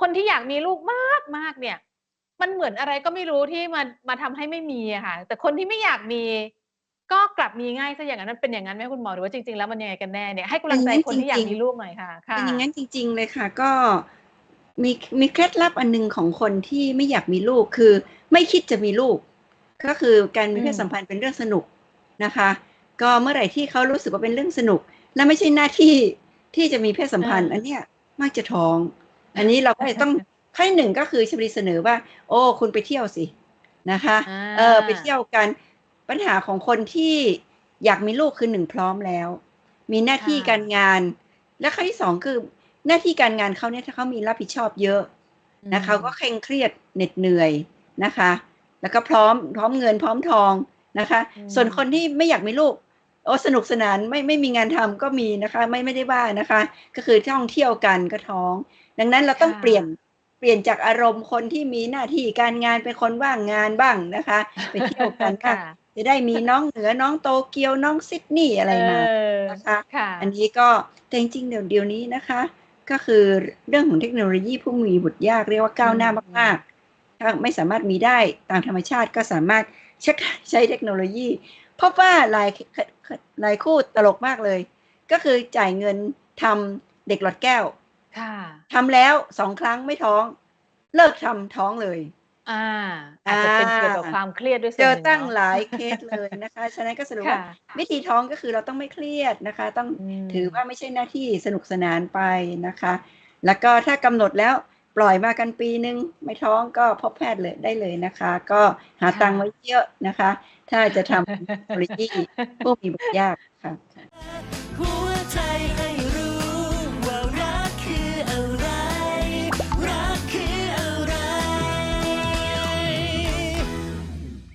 คนที่อยากมีลูกมากมากเนี่ย มันเหมือนอะไรก็ไม่รู้ที่มามาทำให้ไม่มีอะค่ะ แต่คนที่ไม่อยากมี ก็กลับมีง่ายซะอย่างนั้นมันเป็นอย่างนั้นไหมคุณหมอหรือว่าจริง ๆ แล้วมันยังไงกันแน่เนี่ยให้กำลังใจเป็นอย่างนั้นคนที่อยากจริงๆมีลูกหน่อยค่ะค่ะเป็นอย่างนั้นจริง ๆ เลยค่ะ ก็มีมีเคล็ดลับอันหนึงของคนที่ไม่อยากมีลูกคือ ไม่คิดจะมีลูก ก็คือการมีอืมเพศสัมพันธ์เป็นเรื่องสนุกนะคะ ก็เมื่อไหร่ที่เขารู้สึกว่าเป็นเรื่องสนุก และไม่ใช่หน้าที่ที่จะมีเพศสัมพันธ์ อันเนี้ยมักจะท้อง อันนี้เราก็เลยต้องขั้นหนึ่งก็คือชบรีเสนอว่า โอ้ คุณไปเที่ยวสินะคะอ่าเออไปเที่ยวกันปัญหาของคนที่อยากมีลูกคือหนึ่งพร้อมแล้ว มีหน้าที่การงาน และข้อที่สองคือหน้าที่การงานเขาเนี่ยถ้าเขามีรับผิดชอบเยอะนะคะเขาก็เคร่งเครียดเหน็ดเหนื่อยนะคะ แล้วก็พร้อมพร้อมเงินพร้อมทองนะคะอืมส่วนคนที่ไม่อยากมีลูก โอ้สนุกสนานไม่ไม่มีงานทำก็มีนะคะไม่ไม่ได้ว่านะคะ ก็คือท่องเที่ยวกันก็ท้อง ดังนั้นเราต้องเปลี่ยนเปลี่ยนจากอารมณ์คนที่มีหน้าที่การงานเป็นคนว่างงานบ้างนะคะไปเที่ยวกันค่ะค่ะจะได้มีน้องเหนือน้องโตเกียวน้องซิดนีย์อะไรมาเออนะคะค่ะอันนี้ก็แต่จริงๆเดี๋ยวเดี๋ยวนี้นะคะ ก็คือเรื่องของเทคโนโลยีผู้มีบุตรยากเรียกว่าก้าวหน้ามากๆถ้าไม่สามารถมีได้ตามธรรมชาติก็สามารถใช้ใช้เทคโนโลยี เพราะว่าหลาย หลายคู่ตลกมากเลย ก็คือจ่ายเงินทำเด็กหลอดแก้วค่ะทำแล้วสองครั้งไม่ท้อง เลิกทำท้องเลย อ่า อาจจะเป็นเกี่ยวกับอ่าความเครียดด้วยส่เจวนอหนึ่งตั้งเนาะหลายเคสเลยนะคะ ฉะนั้นก็สรุปว่าค่ะวิธีท้องก็คือเราต้องไม่เครียดนะคะ ต้องมถือว่าไม่ใช่หน้าที่สนุกสนานไปนะคะ แล้วก็ถ้ากำหนดแล้วปล่อยมากันปีนึงไม่ท้องก็พบแพทย์เลยได้เลยนะคะ ก็หาตังค์ไว้เยอะนะคะ ถ้าจะทำบริษัทพวกมีบทยากค่ะ